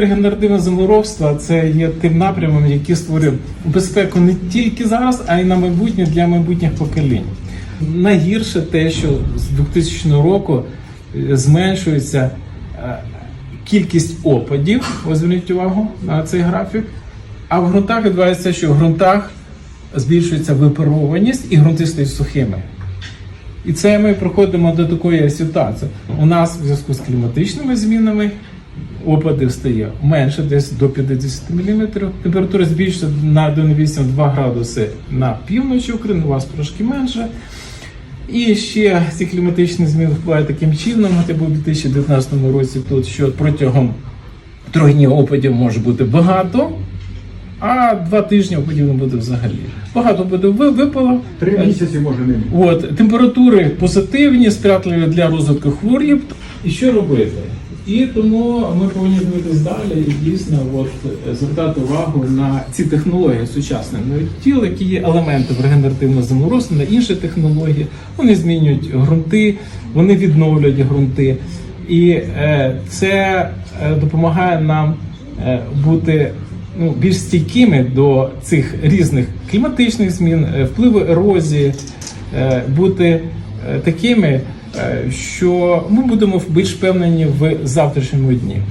Регенеративне землеробство це є тим напрямом, який створив безпеку не тільки зараз, а й на майбутнє для майбутніх поколінь. Найгірше те, що з 2000 року е, зменшується е, кількість опадів. Ось зверніть увагу на цей графік. А в ґрунтах відбувається, що в ґрунтах збільшується випарованість і ґрунти стають сухими. І це ми проходимо до такої ситуації. У нас в зв'язку з кліматичними змінами опадів стає менше, десь до 50 мм. Температура збільшиться на 1,8-2 градуси на півночі України, у вас трошки менше. І ще ці кліматичні зміни впливають таким чином, хоча був у 2019 році тут, що протягом трьох днів опадів може бути багато, а два тижні опадів не буде взагалі. Багато буде випало. Три місяці може не бути. От, температури позитивні, сприятливі для розвитку хворіб. І що робити? І тому ми повинні дивитися далі і дійсно от, звертати увагу на ці технології сучасних нових тіл, які є елементи в регенеративного на інші технології. Вони змінюють ґрунти, вони відновлюють ґрунти. І е, це е, допомагає нам е, бути ну, більш стійкими до цих різних кліматичних змін, е, впливу ерозії, е, бути е, такими, що ми будемо більш впевнені в завтрашньому дні.